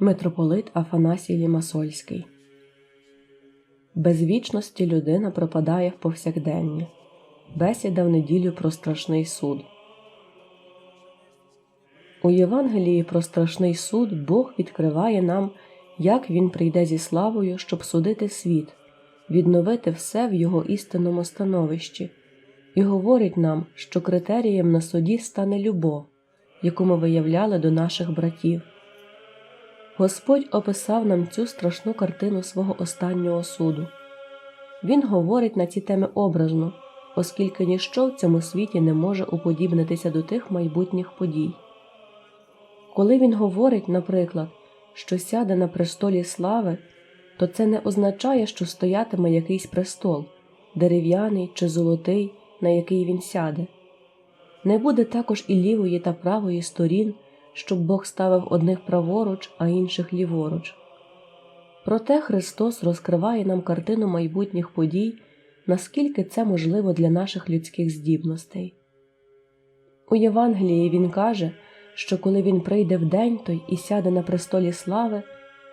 Митрополит Афанасій Лімасольський Без вічності людина пропадає в повсякденні. Бесіда в неділю про страшний суд. У Євангелії про страшний суд Бог відкриває нам, як Він прийде зі славою, щоб судити світ, відновити все в його істинному становищі, і говорить нам, що критерієм на суді стане любов, яку ми виявляли до наших братів. Господь описав нам цю страшну картину свого останнього суду. Він говорить на ці теми образно, оскільки ніщо в цьому світі не може уподібнитися до тих майбутніх подій. Коли він говорить, наприклад, що сяде на престолі слави, то це не означає, що стоятиме якийсь престол, дерев'яний чи золотий, на який він сяде. Не буде також і лівої та правої сторін, щоб Бог ставив одних праворуч, а інших ліворуч. Проте Христос розкриває нам картину майбутніх подій, наскільки це можливо для наших людських здібностей. У Євангелії Він каже, що коли Він прийде в день той і сяде на престолі слави,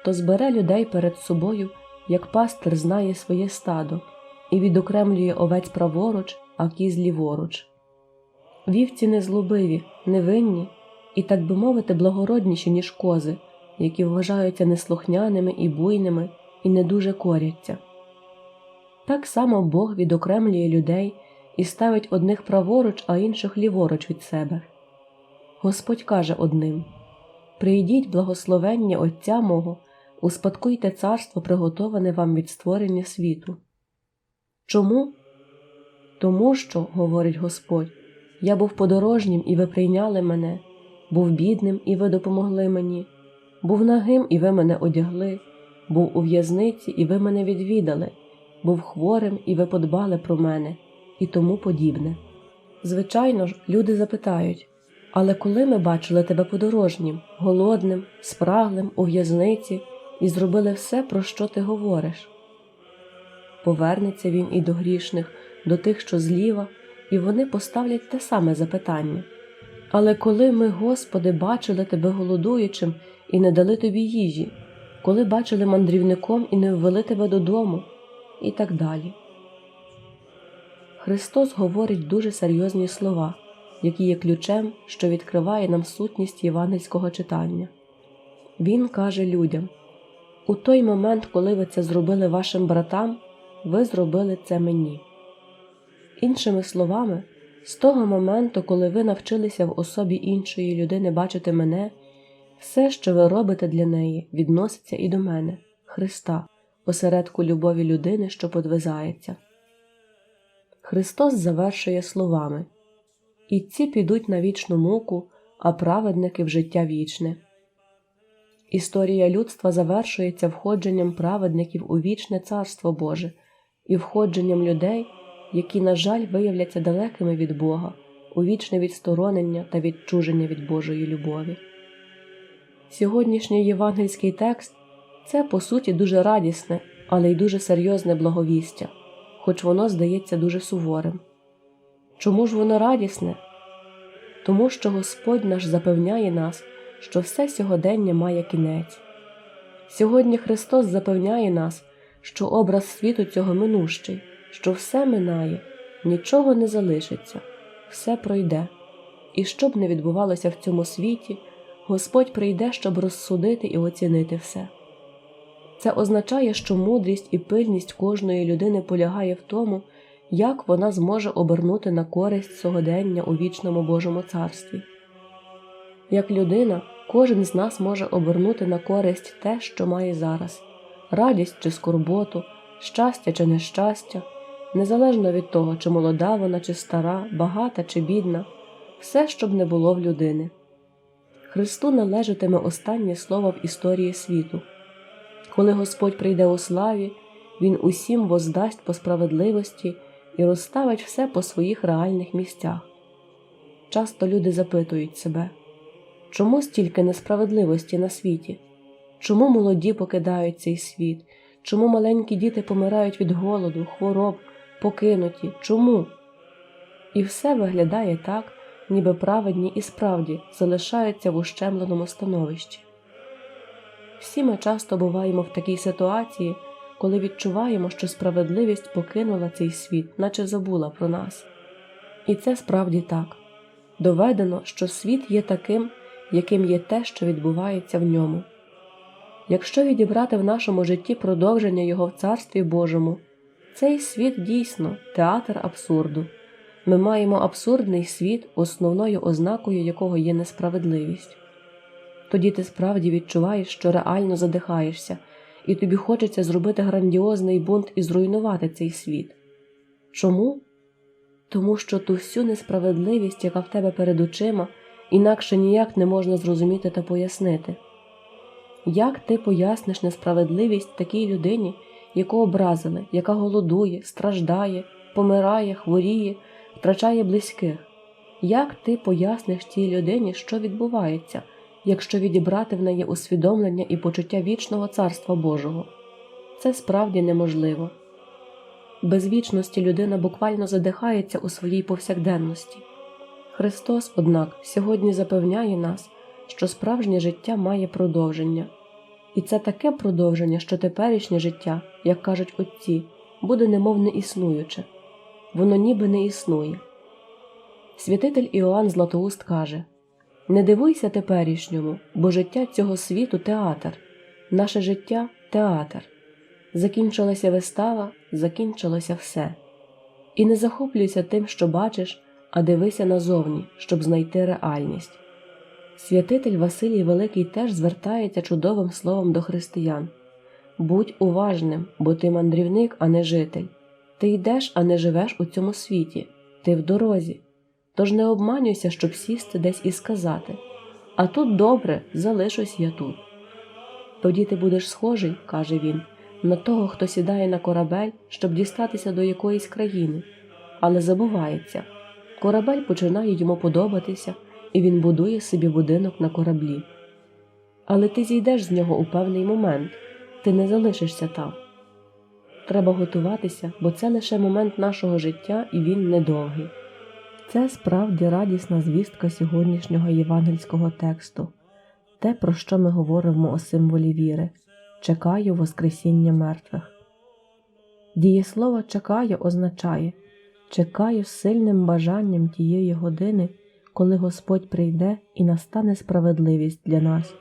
то збере людей перед собою, як пастир знає своє стадо, і відокремлює овець праворуч, а кіз ліворуч. Вівці незлобиві, невинні і, так би мовити, благородніші, ніж кози, які вважаються неслухняними і буйними і не дуже коряться. Так само Бог відокремлює людей і ставить одних праворуч, а інших ліворуч від себе. Господь каже одним Прийдіть, благословення Отця мого, успадкуйте царство, приготоване вам від створення світу. Чому? Тому що, говорить Господь, я був подорожнім, і ви прийняли мене, був бідним, і ви допомогли мені, був нагим, і ви мене одягли, був у в'язниці, і ви мене відвідали, був хворим, і ви подбали про мене, і тому подібне. Звичайно ж, люди запитають але коли ми бачили тебе подорожнім, голодним, спраглим у в'язниці і зробили все, про що ти говориш? Повернеться він і до грішних, до тих, що зліва, і вони поставлять те саме запитання. Але коли ми, Господи, бачили тебе голодуючим і не дали тобі їжі, коли бачили мандрівником і не ввели тебе додому, і так далі. Христос говорить дуже серйозні слова, які є ключем, що відкриває нам сутність євангельського читання. Він каже людям у той момент, коли ви це зробили вашим братам, ви зробили це мені. Іншими словами, з того моменту, коли ви навчилися в особі іншої людини бачити мене, все, що ви робите для неї, відноситься і до мене, Христа, осередку любові людини, що подвизається. Христос завершує словами І ці підуть на вічну муку, а праведники в життя вічне. Історія людства завершується входженням праведників у вічне Царство Боже і входженням людей, які, на жаль, виявляться далекими від Бога, у вічне відсторонення та відчуження від Божої любові. Сьогоднішній євангельський текст це, по суті, дуже радісне, але й дуже серйозне благовістя, хоч воно здається дуже суворим. Чому ж воно радісне? Тому що Господь наш запевняє нас, що все сьогодення має кінець. Сьогодні Христос запевняє нас, що образ світу цього минущий, що все минає, нічого не залишиться, все пройде. І що б не відбувалося в цьому світі, Господь прийде, щоб розсудити і оцінити все. Це означає, що мудрість і пильність кожної людини полягає в тому, як вона зможе обернути на користь сьогодення у вічному Божому царстві. Як людина, кожен з нас може обернути на користь те, що має зараз радість чи скорботу, щастя чи нещастя, незалежно від того, чи молода вона, чи стара, багата чи бідна, все, щоб не було в людини. Христу належатиме останнє слово в історії світу. Коли Господь прийде у славі, Він усім воздасть по справедливості і розставить все по своїх реальних місцях. Часто люди запитують себе, чому стільки несправедливості на світі? Чому молоді покидають цей світ? Чому маленькі діти помирають від голоду, хвороб, покинуті? Чому? І все виглядає так, ніби праведні і справді залишаються в ущемленому становищі. Всі ми часто буваємо в такій ситуації, коли відчуваємо, що справедливість покинула цей світ, наче забула про нас. І це справді так. Доведено, що світ є таким, яким є те, що відбувається в ньому. Якщо відібрати в нашому житті продовження його в Царстві Божому, цей світ дійсно театр абсурду. Ми маємо абсурдний світ, основною ознакою якого є несправедливість. Тоді ти справді відчуваєш, що реально задихаєшся, і тобі хочеться зробити грандіозний бунт і зруйнувати цей світ. Чому? Тому що ту всю несправедливість, яка в тебе перед очима, інакше ніяк не можна зрозуміти та пояснити. Як ти поясниш несправедливість такій людині, яку образили, яка голодує, страждає, помирає, хворіє, втрачає близьких? Як ти поясниш цій людині, що відбувається, якщо відібрати в неї усвідомлення і почуття вічного Царства Божого? Це справді неможливо. Без вічності людина буквально задихається у своїй повсякденності. Христос, однак, сьогодні запевняє нас, що справжнє життя має продовження. І це таке продовження, що теперішнє життя, як кажуть отці, буде немов не існуюче, воно ніби не існує. Святитель Іоанн Златоуст каже Не дивуйся теперішньому, бо життя цього світу театр, наше життя театр. Закінчилася вистава, закінчилося все. І не захоплюйся тим, що бачиш, а дивися назовні, щоб знайти реальність. Святитель Василій Великий теж звертається чудовим словом до християн Будь уважним, бо ти мандрівник, а не житель. Ти йдеш, а не живеш у цьому світі, ти в дорозі. Тож не обманюйся, щоб сісти десь і сказати А тут добре, залишусь я тут. Тоді ти будеш схожий, каже він, на того, хто сідає на корабель, щоб дістатися до якоїсь країни, але забувається. Корабель починає йому подобатися і він будує собі будинок на кораблі. Але ти зійдеш з нього у певний момент, ти не залишишся там. Треба готуватися, бо це лише момент нашого життя і він недовгий. Це справді радісна звістка сьогоднішнього євангельського тексту, те, про що ми говоримо у символі віри чекаю Воскресіння мертвих. Дієслово чекаю означає чекаю з сильним бажанням тієї години коли Господь прийде і настане справедливість для нас.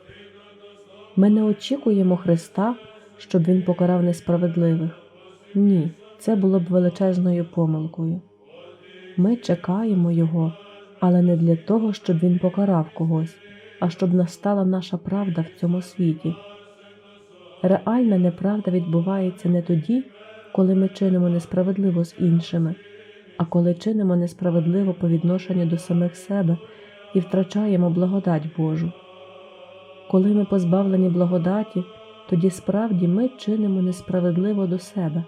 Ми не очікуємо Христа, щоб Він покарав несправедливих. Ні, це було б величезною помилкою. Ми чекаємо Його, але не для того, щоб Він покарав когось, а щоб настала наша правда в цьому світі. Реальна неправда відбувається не тоді, коли ми чинимо несправедливо з іншими а коли чинимо несправедливо по відношенню до самих себе і втрачаємо благодать Божу. Коли ми позбавлені благодаті, тоді справді ми чинимо несправедливо до себе.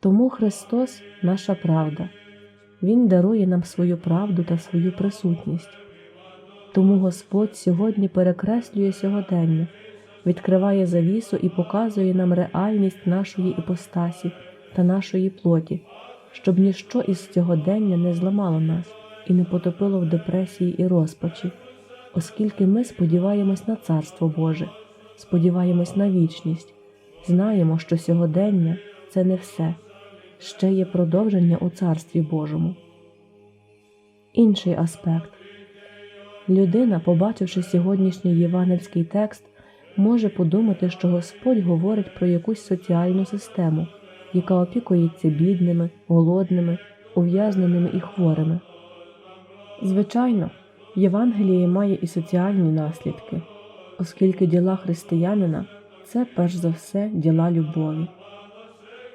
Тому Христос наша правда, Він дарує нам свою правду та свою присутність. Тому Господь сьогодні перекреслює сьогодення, відкриває завісу і показує нам реальність нашої іпостасі та нашої плоті щоб ніщо із цього дення не зламало нас і не потопило в депресії і розпачі, оскільки ми сподіваємось на Царство Боже, сподіваємось на вічність, знаємо, що сьогодення це не все, ще є продовження у Царстві Божому. Інший аспект людина, побачивши сьогоднішній євангельський текст, може подумати, що Господь говорить про якусь соціальну систему яка опікується бідними, голодними, ув'язненими і хворими. Звичайно, Євангеліє має і соціальні наслідки, оскільки діла християнина це перш за все діла любові.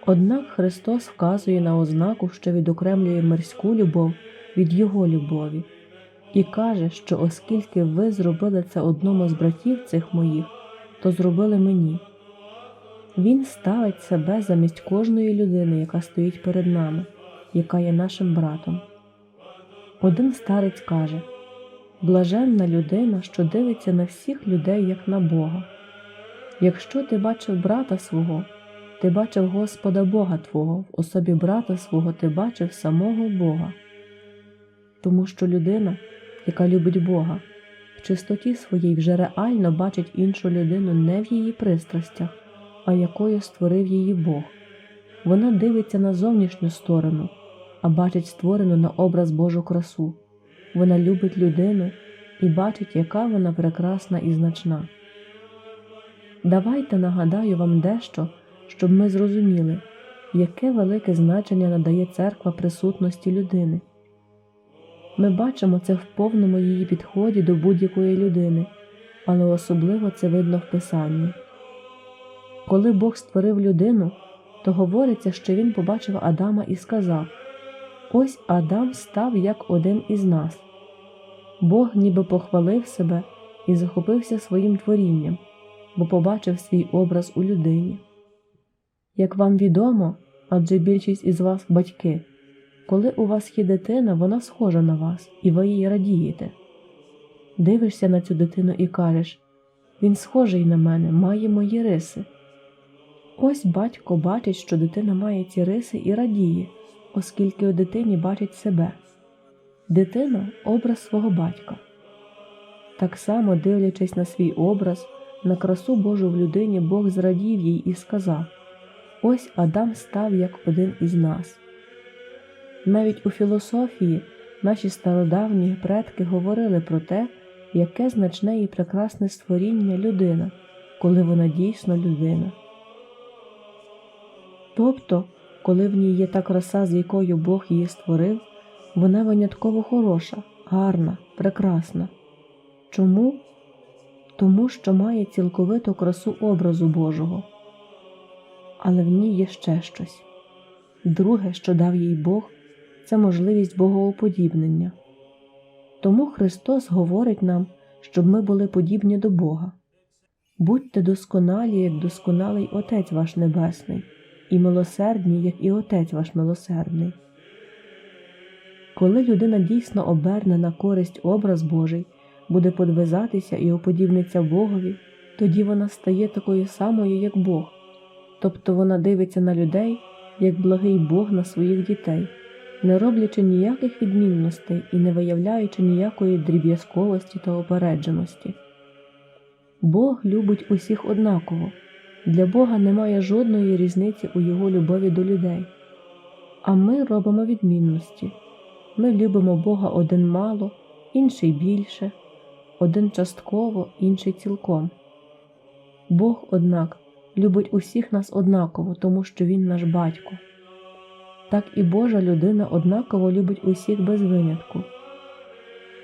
Однак Христос вказує на ознаку, що відокремлює мирську любов від Його любові, і каже, що оскільки ви зробили це одному з братів цих моїх, то зробили мені. Він ставить себе замість кожної людини, яка стоїть перед нами, яка є нашим братом. Один старець каже блаженна людина, що дивиться на всіх людей, як на Бога. Якщо ти бачив брата свого, ти бачив Господа Бога Твого, в особі брата свого ти бачив самого Бога. Тому що людина, яка любить Бога, в чистоті своїй вже реально бачить іншу людину не в її пристрастях, а якою створив її Бог. Вона дивиться на зовнішню сторону, а бачить створену на образ Божу красу. Вона любить людину і бачить, яка вона прекрасна і значна. Давайте нагадаю вам дещо, щоб ми зрозуміли, яке велике значення надає церква присутності людини. Ми бачимо це в повному її підході до будь-якої людини, але особливо це видно в Писанні. Коли Бог створив людину, то говориться, що він побачив Адама і сказав: Ось Адам став як один із нас. Бог ніби похвалив себе і захопився своїм творінням, бо побачив свій образ у людині. Як вам відомо, адже більшість із вас батьки, коли у вас є дитина, вона схожа на вас, і ви їй радієте. Дивишся на цю дитину і кажеш він схожий на мене, має мої риси. Ось батько бачить, що дитина має ці риси і радіє, оскільки у дитині бачить себе. Дитина образ свого батька. Так само, дивлячись на свій образ, на красу Божу в людині, Бог зрадів їй і сказав Ось Адам став як один із нас. Навіть у філософії наші стародавні предки говорили про те, яке значне і прекрасне створіння людина, коли вона дійсно людина. Тобто, коли в ній є та краса, з якою Бог її створив, вона винятково хороша, гарна, прекрасна. Чому? Тому що має цілковиту красу образу Божого. Але в ній є ще щось. Друге, що дав їй Бог, це можливість богоуподібнення. Тому Христос говорить нам, щоб ми були подібні до Бога. Будьте досконалі, як досконалий Отець ваш Небесний, і милосердні, як і Отець ваш милосердний. Коли людина дійсно оберне на користь образ Божий, буде подвизатися і уподібниться Богові, тоді вона стає такою самою, як Бог, тобто вона дивиться на людей, як благий Бог на своїх дітей, не роблячи ніяких відмінностей і не виявляючи ніякої дріб'язковості та опередженості. Бог любить усіх однаково, для Бога немає жодної різниці у Його любові до людей, а ми робимо відмінності. Ми любимо Бога один мало, інший більше, один частково, інший цілком. Бог, однак, любить усіх нас однаково, тому що Він наш батько. Так і Божа людина однаково любить усіх без винятку.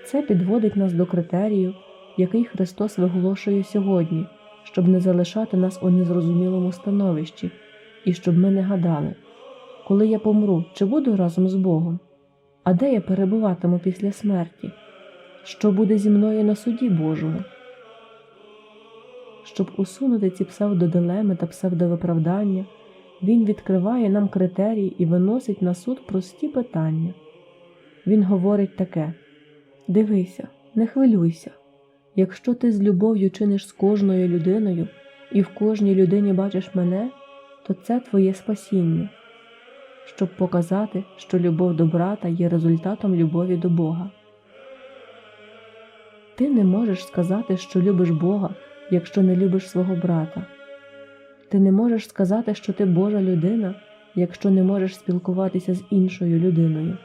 Це підводить нас до критерію, який Христос виголошує сьогодні, щоб не залишати нас у незрозумілому становищі, і щоб ми не гадали, коли я помру, чи буду разом з Богом. А де я перебуватиму після смерті? Що буде зі мною на суді Божому? Щоб усунути ці псевдодилеми та псевдовиправдання, він відкриває нам критерії і виносить на суд прості питання. Він говорить таке: Дивися, не хвилюйся. Якщо ти з любов'ю чиниш з кожною людиною і в кожній людині бачиш мене, то це твоє спасіння щоб показати, що любов до брата є результатом любові до Бога. Ти не можеш сказати, що любиш Бога, якщо не любиш свого брата. Ти не можеш сказати, що ти Божа людина, якщо не можеш спілкуватися з іншою людиною.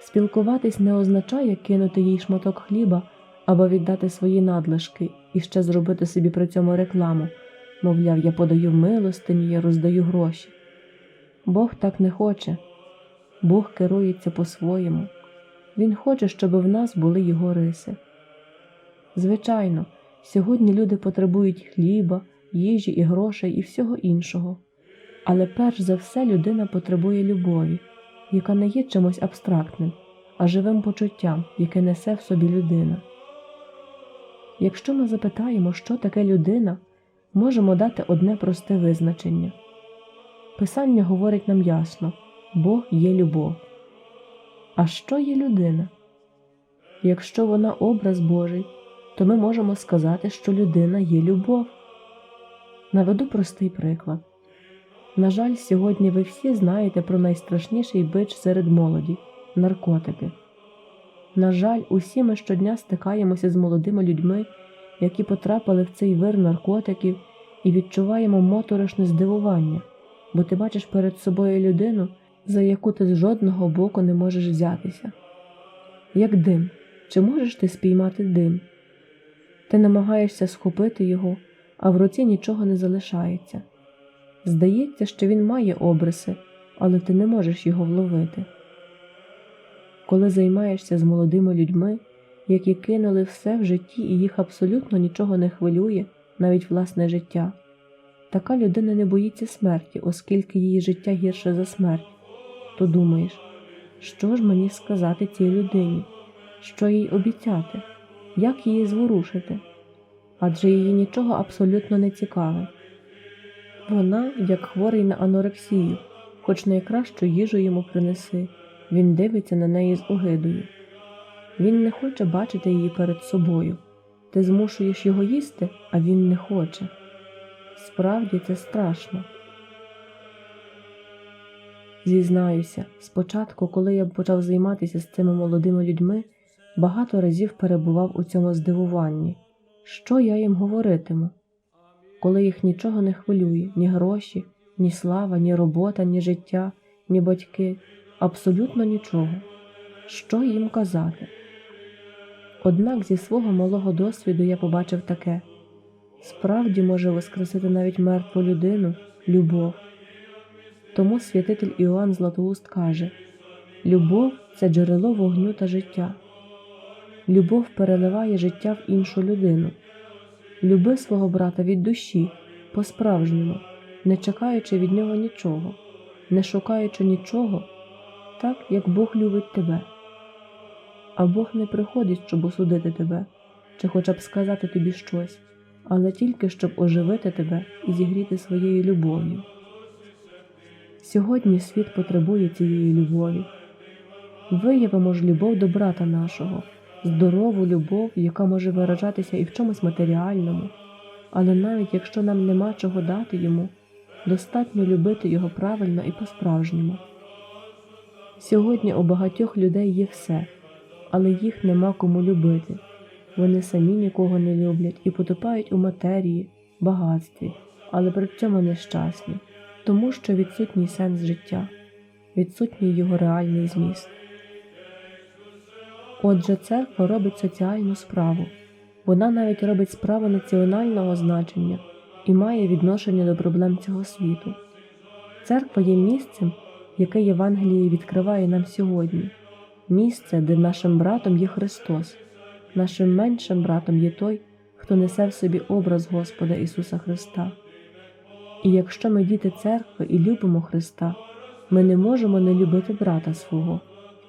Спілкуватись не означає кинути їй шматок хліба або віддати свої надлишки і ще зробити собі при цьому рекламу мовляв, я подаю милостині, я роздаю гроші. Бог так не хоче, Бог керується по-своєму, Він хоче, щоб в нас були Його риси. Звичайно, сьогодні люди потребують хліба, їжі і грошей і всього іншого, але перш за все людина потребує любові, яка не є чимось абстрактним, а живим почуттям, яке несе в собі людина. Якщо ми запитаємо, що таке людина, можемо дати одне просте визначення. Писання говорить нам ясно Бог є любов. А що є людина? Якщо вона образ Божий, то ми можемо сказати, що людина є любов. Наведу простий приклад. На жаль, сьогодні ви всі знаєте про найстрашніший бич серед молоді наркотики. На жаль, усі ми щодня стикаємося з молодими людьми, які потрапили в цей вир наркотиків, і відчуваємо моторошне здивування, бо ти бачиш перед собою людину, за яку ти з жодного боку не можеш взятися. Як дим, чи можеш ти спіймати дим? Ти намагаєшся схопити його, а в руці нічого не залишається. Здається, що він має обриси, але ти не можеш його вловити. Коли займаєшся з молодими людьми, які кинули все в житті і їх абсолютно нічого не хвилює, навіть власне життя, така людина не боїться смерті, оскільки її життя гірше за смерть, то думаєш, що ж мені сказати цій людині, що їй обіцяти, як її зворушити? Адже її нічого абсолютно не цікавить. Вона, як хворий на анорексію, хоч найкращу їжу йому принеси, він дивиться на неї з огидою. Він не хоче бачити її перед собою. Ти змушуєш його їсти, а він не хоче. Справді це страшно. Зізнаюся, спочатку, коли я почав займатися з цими молодими людьми, багато разів перебував у цьому здивуванні. Що я їм говоритиму? Коли їх нічого не хвилює, ні гроші, ні слава, ні робота, ні життя, ні батьки, абсолютно нічого. Що їм казати? Однак зі свого малого досвіду я побачив таке справді може воскресити навіть мертву людину любов. Тому святитель Іоанн Златоуст каже: Любов це джерело вогню та життя. Любов переливає життя в іншу людину. Люби свого брата від душі, по-справжньому, не чекаючи від нього нічого, не шукаючи нічого, так як Бог любить тебе. А Бог не приходить, щоб осудити тебе, чи хоча б сказати тобі щось, але тільки щоб оживити тебе і зігріти своєю любов'ю. Сьогодні світ потребує цієї любові. Виявимо ж любов до брата нашого, здорову любов, яка може виражатися і в чомусь матеріальному, але навіть якщо нам нема чого дати йому, достатньо любити його правильно і по-справжньому. Сьогодні у багатьох людей є все, але їх нема кому любити. Вони самі нікого не люблять і потопають у матерії, багатстві, але при цьому нещасні, тому що відсутній сенс життя, відсутній його реальний зміст. Отже, церква робить соціальну справу, вона навіть робить справу національного значення і має відношення до проблем цього світу. Церква є місцем, яке Євангеліє відкриває нам сьогодні, місце, де нашим братом є Христос, нашим меншим братом є той, хто несе в собі образ Господа Ісуса Христа. І якщо ми діти церкви і любимо Христа, ми не можемо не любити брата свого,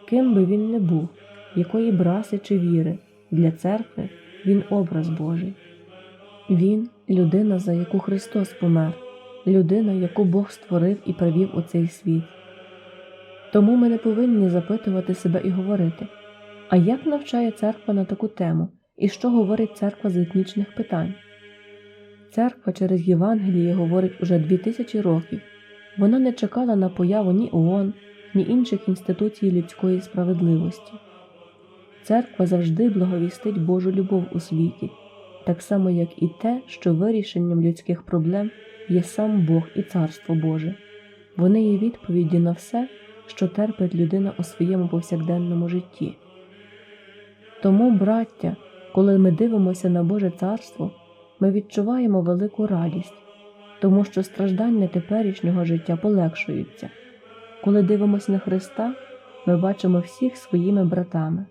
ким би він не був, якої браси чи віри, для церкви він образ Божий. Він людина, за яку Христос помер, людина, яку Бог створив і привів у цей світ. Тому ми не повинні запитувати себе і говорити, а як навчає церква на таку тему, і що говорить церква з етнічних питань? Церква через Євангеліє говорить уже дві тисячі років. Вона не чекала на появу ні ООН, ні інших інституцій людської справедливості. Церква завжди благовістить Божу любов у світі, так само, як і те, що вирішенням людських проблем є сам Бог і Царство Боже. Вони є відповіді на все, що терпить людина у своєму повсякденному житті. Тому, браття, коли ми дивимося на Боже Царство, ми відчуваємо велику радість, тому що страждання теперішнього життя полегшуються. Коли дивимося на Христа, ми бачимо всіх своїми братами.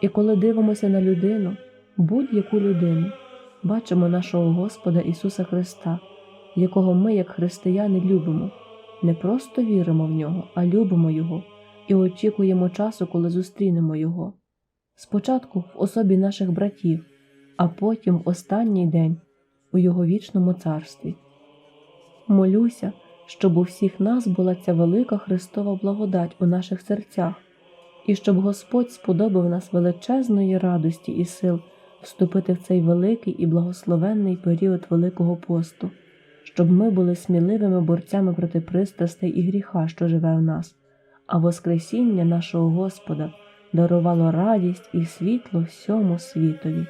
І коли дивимося на людину, будь-яку людину, бачимо нашого Господа Ісуса Христа, якого ми, як християни, любимо, не просто віримо в нього, а любимо Його і очікуємо часу, коли зустрінемо Його. Спочатку в особі наших братів, а потім в останній день у Його вічному царстві. Молюся, щоб у всіх нас була ця велика Христова благодать у наших серцях, і щоб Господь сподобав нас величезної радості і сил вступити в цей великий і благословенний період Великого посту, щоб ми були сміливими борцями проти пристрастей і гріха, що живе в нас, а Воскресіння нашого Господа дарувало радість і світло всьому світові.